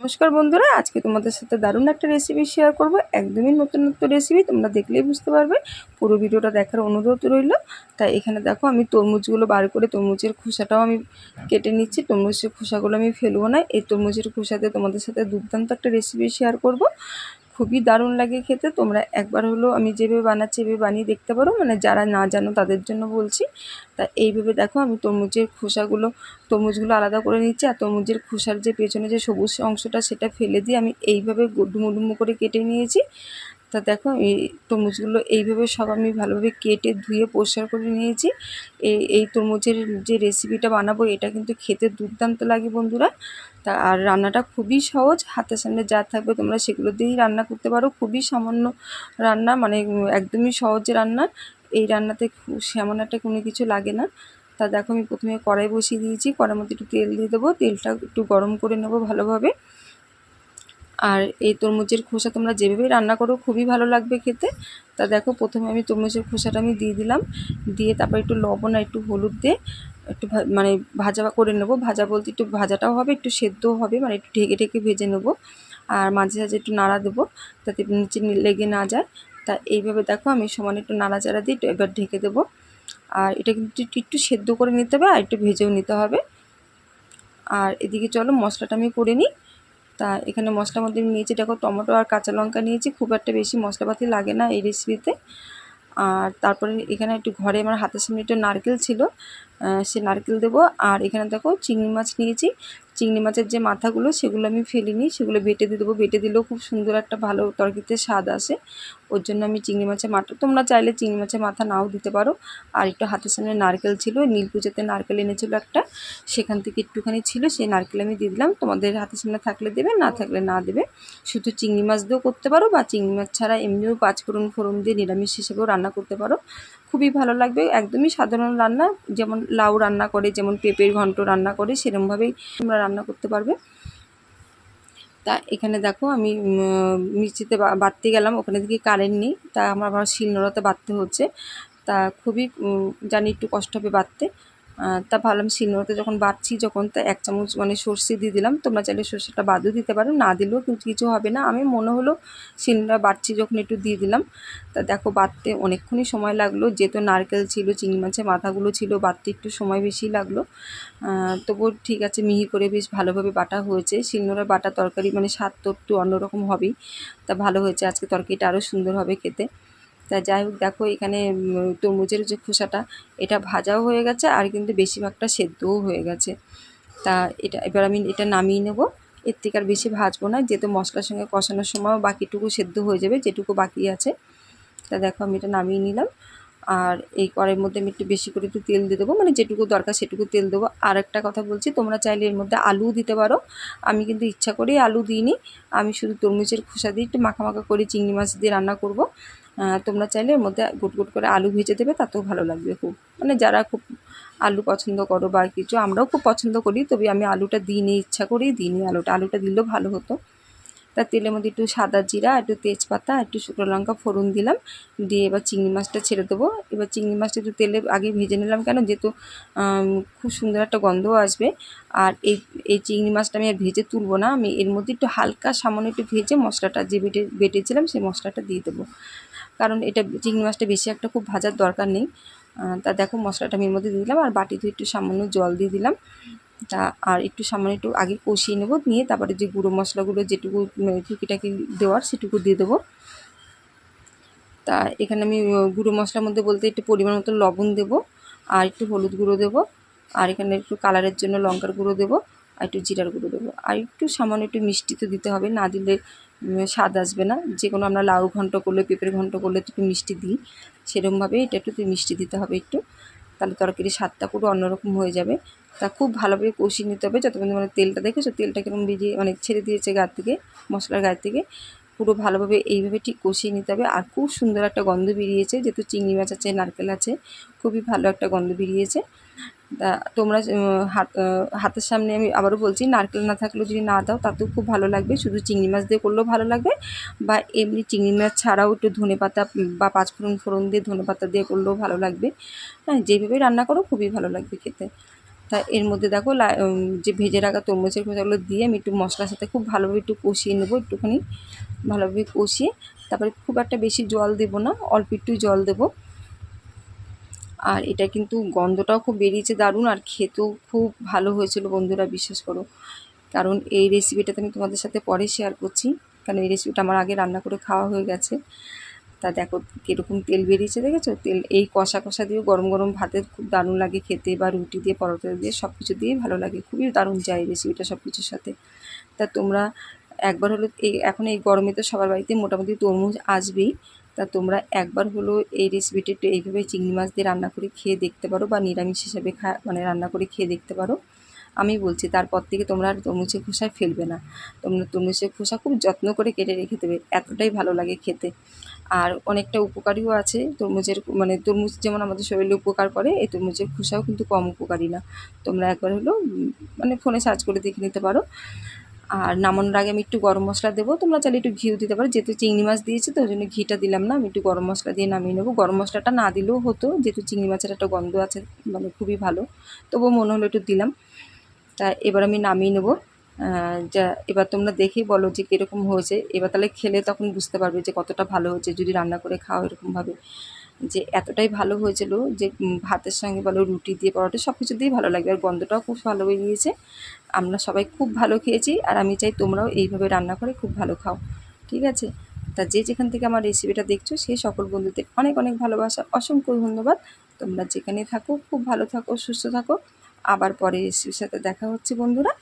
নমস্কার বন্ধুরা, আজকে তোমাদের সাথে দারুণ একটা রেসিপি শেয়ার করব। একদমই নতুনত্ব রেসিপি তোমরা দেখলেই বুঝতে পারবে। পুরো ভিডিওটা দেখার অনুরোধ রইল। তাই এখানে দেখো, আমি তরমুজগুলো বার করে, তরমুজের খোসাটাও আমি কেটে নিচ্ছি। তরমুজের খোসাগুলো আমি ফেলব না। এই তরমুজের খোসাতে তোমাদের সাথে দুর্দান্ত একটা রেসিপি শেয়ার করব। খুবই দারুণ লাগে খেতে। তোমরা একবার হলো আমি যেভাবে বানাচ্ছি, এভাবে বানিয়ে দেখতে পারো। মানে যারা না জানো, তাদের জন্য বলছি। তা এইভাবে দেখো, আমি তরমুজের খোসাগুলো, তরমুজগুলো আলাদা করে নিচ্ছি আর তরমুজের খোসার যে পেছনে যে সবুজ অংশটা, সেটা ফেলে দিয়ে আমি এইভাবে ডুমো ডুমো করে কেটে নিয়েছি। তা দেখো, এই তরমুজগুলো এইভাবে সব আমি ভালোভাবে কেটে ধুয়ে পরিষ্কার করে নিয়েছি। এই এই তরমুজের যে রেসিপিটা বানাবো, এটা কিন্তু খেতে দুর্দান্ত লাগে বন্ধুরা। তা আর রান্নাটা খুবই সহজ, হাতের সামনে যা থাকবে তোমরা সেগুলো দিয়েই রান্না করতে পারো। খুবই সামান্য রান্না মানে একদমই সহজ রান্না। এই রান্নাতে সেমন একটা কোনো কিছু লাগে না। তা দেখো, আমি প্রথমে কড়াই বসিয়ে দিয়েছি। কড়ার মধ্যে একটু তেল দিয়ে দেবো। তেলটা একটু গরম করে নেব ভালোভাবে। আর এই তরমুজের খোসা তোমরা যেভাবে রান্না করো, খুবই ভালো লাগবে খেতে। তা দেখো, প্রথমে আমি তরমুজের খোসাটা আমি দিয়ে দিলাম। দিয়ে তারপর একটু লবণ আর একটু হলুদ দিয়ে একটু মানে ভাজা করে নেব। ভাজা বলতে একটু ভাজাটাও হবে, একটু সেদ্ধও হবে মানে একটু ঢেকে ঢেকে ভেজে নেব। আর মাঝে মাঝে একটু নাড়া দেবো তাতে নিচে লেগে না যায়। তা এইভাবে দেখো, আমি সমান একটু নাড়াচাড়া দিই এবার ঢেকে দেবো। আর এটা কিন্তু একটু সেদ্ধ করে নিতে হবে, আর একটু ভেজেও নিতে হবে। আর এদিকে চলো, মশলাটা আমি করে নিই। তা এখানে মশলার মধ্যে নিয়েছি। দেখো, টমেটো আর কাঁচা লঙ্কা নিয়েছি। খুব একটা বেশি মশলাপাতি লাগে না এই রেসিপিতে আর তারপরে এখানে একটু ঘরে আমার হাতের সামনে একটু নারকেল ছিল সে নারকেল দেব। আর এখানে দেখো, চিংড়ি মাছ নিয়েছি। চিংড়ি মাছের যে মাথাগুলো, সেগুলো আমি ফেলিনি। সেগুলো বেটে দিয়ে দেবো। বেটে দিলেও খুব সুন্দর একটা ভালো তরকারিতে স্বাদ আসে। ওর জন্য আমি চিংড়ি মাছের মাথা, তোমরা চাইলে চিংড়ি মাছের মাথা নাও দিতে পারো। আর একটু হাতের সামনে নারকেল ছিল নীল পুজোতে নারকেল এনেছিল একটা। সেখান থেকে একটুখানি ছিল, সেই নারকেল আমি দিয়ে দিলাম। তোমাদের হাতের সামনে থাকলে দেবে, না থাকলে না দেবে। শুধু চিংড়ি মাছ দিয়েও করতে পারো বা চিংড়ি মাছ ছাড়া এমনিও পাঁচফোড়ন ফোড়ন দিয়ে নিরামিষ হিসেবেও রান্না করতে পারো। খুবই ভালো লাগবে, একদমই সাধারণ রান্না, যেমন লাউ রান্না করে, যেমন পেঁপের ঘন্ট রান্না করে, সেরমভাবেই তোমরা রান্না করতে পারবে। তা এখানে দেখো আমি মিষ্টিতে বাড়তে গেলাম, ওখানে থেকে কারেন্ট নেই, তা আমার আবার শিলনোড়াতে বাড়তে হচ্ছে। তা খুবই জানি একটু কষ্ট হবে বাড়তে তা ভাবলাম শিলনোড়াতে যখন বাড়ছি, যখন তা এক চামচ মানে সর্ষে দিয়ে দিলাম, তোমরা চাইলে সর্ষেটা বাদও দিতে পারো, না দিলেও কিন্তু কিছু হবে না। আমি মনে হলো শিলনোড়া বাড়ছি যখন একটু দিয়ে দিলাম, তা দেখো বাড়তে অনেকক্ষণই সময় লাগল, যেহেতু নারকেল ছিল, চিংড়ি মাছের মাথাগুলো ছিল, বাড়তে একটু সময় বেশি লাগল। তবুও ঠিক আছে, মিহি করে বেশ ভালোভাবে বাটা হয়েছে। শিলনোড়ার বাটা তরকারি মানে স্বাদ তো একটু অন্যরকম হবেই, তা ভালো হয়েছে, আজকে তরকারিটা আরও সুন্দর হবে খেতে। তা যাই হোক, দেখো এখানে তরমুজের যে খোসাটা, এটা ভাজাও হয়ে গেছে আর কিন্তু বেশিরভাগটা সেদ্ধও হয়ে গেছে। তা এটা, এবার আমি এটা নামিয়ে নেব। এর থেকে আর বেশি ভাজবো না, যেহেতু মশলার সঙ্গে কষানোর সময় বাকিটুকু সেদ্ধ হয়ে যাবে, যেটুকু বাকি আছে। তা দেখো আমি এটা নামিয়ে নিলাম। আর এই কড়াইয়ের মধ্যে আমি একটু বেশি করে একটু তেল দিয়ে দেবো মানে যেটুকু দরকার সেটুকু তেল দেবো। আর একটা কথা বলছি, তোমরা চাইলে এর মধ্যে আলু দিতে পারো। আমি কিন্তু ইচ্ছা করেই আলু দিইনি। আমি শুধু তরমুজের খোসা দিয়ে একটু মাখা করে চিংড়ি মাছ দিয়ে রান্না করব। তোমরা চাইলে এর মধ্যে গুট গুট করে আলু ভেজে দেবে, তাতেও ভালো লাগবে খুব। মানে যারা খুব আলু পছন্দ করো বা কিছু, আমরাও খুব পছন্দ করি, তবে আমি আলুটা দিই নি ইচ্ছা করেই দিই নি আলুটা। আলুটা দিলেও ভালো হতো। তার তেলের মধ্যে একটু সাদা জিরা, একটু তেজপাতা, একটু শুকনো লঙ্কা, ফোড়ন দিলাম। দিয়ে এবার চিংড়ি মাছটা ছেড়ে দেবো। এবার চিংড়ি মাছটা একটু তেলে আগে ভেজে নিলাম কেন? যেহেতু খুব সুন্দর একটা গন্ধও আসবে। আর এই এই চিংড়ি মাছটা আমি আর ভেজে তুলবো না। আমি এর মধ্যে একটু হালকা সামান্য একটু ভেজে মশলাটা যে বেটে, বেটেছিলাম সেই মশলাটা দিয়ে দেবো। কারণ এটা চিংড়ি মাছটা বেশি একটা খুব ভাজার দরকার নেই। তা দেখো মশলাটা আমি এর মধ্যে দিয়ে দিলাম। আর বাটিতে একটু সামান্য জল দিয়ে দিলাম। তা আর একটু সামান্য একটু আগে কষিয়ে নেব, নিয়ে তারপরে যে গুঁড়ো মশলাগুলো যেটুকু টুকিটাকি দেওয়ার সেটুকু দিয়ে দেবো। তা এখানে আমি গুঁড়ো মশলার মধ্যে বলতে একটু পরিমাণ মতো লবণ দেবো, আর একটু হলুদ গুঁড়ো দেবো, আর এখানে একটু কালারের জন্য লঙ্কার গুঁড়ো দেবো, আর একটু জিরার গুঁড়ো দেবো। আর একটু সামান্য একটু মিষ্টি তো দিতে হবে, না দিলে স্বাদ আসবে না। যে কোনো আমরা লাউ ঘন্ট করলে, পেঁপের ঘন্ট করলে একটু মিষ্টি দিই সেরকমভাবে এটা একটু মিষ্টি দিতে হবে একটু। তাহলে তরকারির স্বাদটা পুরো অন্যরকম হয়ে যাবে। তা খুব ভালোভাবে কষিয়ে নিতে হবে। যতক্ষণ মানে তেলটা দেখেছ, তেলটা কীরকম বেরিয়ে মানে ছেড়ে দিয়েছে গা থেকে, মশলার গায়ে থেকে, পুরো ভালোভাবে এইভাবে ঠিক কষিয়ে নিতে হবে। আর খুব সুন্দর একটা গন্ধ বেরিয়েছে, যেহেতু চিংড়ি মাছ আছে, নারকেল আছে, খুবই ভালো একটা গন্ধ বেরিয়েছে। তা তোমরা হাত হাতের সামনে আমি আবারও বলছি, নারকেল না থাকলেও যদি না দাও, তাতেও খুব ভালো লাগবে। শুধু চিংড়ি মাছ দিয়ে করলেও ভালো লাগবে, বা এমনি চিংড়ি মাছ ছাড়াও একটু ধনে পাতা বা পাঁচফোড়ন ফোড়ন দিয়ে ধনে পাতা দিয়ে করলেও ভালো লাগবে। হ্যাঁ যেভাবে রান্না করো, খুবই ভালো লাগবে খেতে। তা এর মধ্যে দেখো যে ভেজে রাখা তরমুজের খোসাগুলো দিয়ে আমি একটু মশলার সাথে খুব ভালোভাবে একটু কষিয়ে নেব, একটুখানি ভালোভাবে কষিয়ে। তারপরে খুব একটা বেশি জল দেবো না, অল্প একটু জল দেবো। আর এটা কিন্তু গন্ধটাও খুব বেরিয়েছে দারুণ আর খেতেও খুব ভালো হয়েছিল বন্ধুরা, বিশ্বাস করো। কারণ এই রেসিপিটাতে আমি তোমাদের সাথে পরে শেয়ার করছি, কারণ এই রেসিপিটা আমার আগে রান্না করে খাওয়া হয়ে গেছে। তা দেখো কীরকম তেল বেরিয়েছে দেখেছ? তেল এই কষা কষা দিয়ে গরম গরম ভাতের খুব দারুণ লাগে খেতে বা রুটি দিয়ে, পরোটা দিয়ে সব কিছু দিয়েই ভালো লাগে। খুবই দারুণ যায় রেসিপিটা সব কিছুর সাথে। তা তোমরা একবার হলো এই এখন এই গরমে তো সবার বাড়িতে মোটামুটি তরমুজ আসবেই। তা তোমরা একবার হলো এই রেসিপিটা একটু এইভাবে চিংড়ি মাছ দিয়ে রান্না করে খেয়ে দেখতে পারো বা নিরামিষ হিসাবে খা মানে রান্না করে খেয়ে দেখতে পারো। আমি বলছি, তারপর থেকে তোমরা আর তরমুজের খোসায় ফেলবে না। তোমরা তরমুজের খোসা খুব যত্ন করে কেটে রেখে দেবে, এতটাই ভালো লাগে খেতে। আর অনেকটা উপকারীও আছে, তরমুজের মানে তরমুজ যেমন আমাদের শরীরে উপকার করে, এই তরমুজের খোসাও কিন্তু কম উপকারী না। তোমরা একবার হলো মানে ফোনে সার্চ করে দেখে নিতে পারো। আর নামানোর আগে আমি একটু গরম মশলা দেবো। তোমরা চাইলে একটু ঘিও দিতে পারো, যেহেতু চিংড়ি মাছ দিয়েছি তো ওই জন্য ঘিটা দিলাম না। আমি একটু গরম মশলা দিয়ে নামিয়ে নেব। গরম মশলাটা না দিলেও হতো, যেহেতু চিংড়ি মাছের একটা গন্ধ আছে মানে খুবই ভালো। তবুও মনে হলো একটু দিলাম। তা এবার আমি নামিয়ে নেব। যা, এবার তোমরা দেখেই বলো যে কীরকম হয়েছে। এবার তাহলে খেলে তখন বুঝতে পারবে যে কতটা ভালো হয়েছে, যদি রান্না করে খাও এরকমভাবে। যে এতটাই ভালো হয়েছিল যে ভাতের সঙ্গে বলো, রুটি দিয়ে পরোটা সব কিছু দিয়েই ভালো লাগে আর গন্ধটাও খুব ভালো হয়ে বেরিয়েছে। আমরা সবাই খুব ভালো খেয়েছি। আর আমি চাই তোমরাও এইভাবে রান্না করে খুব ভালো খাও। ঠিক আছে? তা যে যেখান থেকে আমার রেসিপিটা দেখছ সেই সকল বন্ধুদের অনেক অনেক ভালোবাসা, অসংখ্য ধন্যবাদ। তোমরা যেখানে থাকো, খুব ভালো থাকো, সুস্থ থাকো। আবার পরে এসে সাথে দেখা হচ্ছে বন্ধুরা।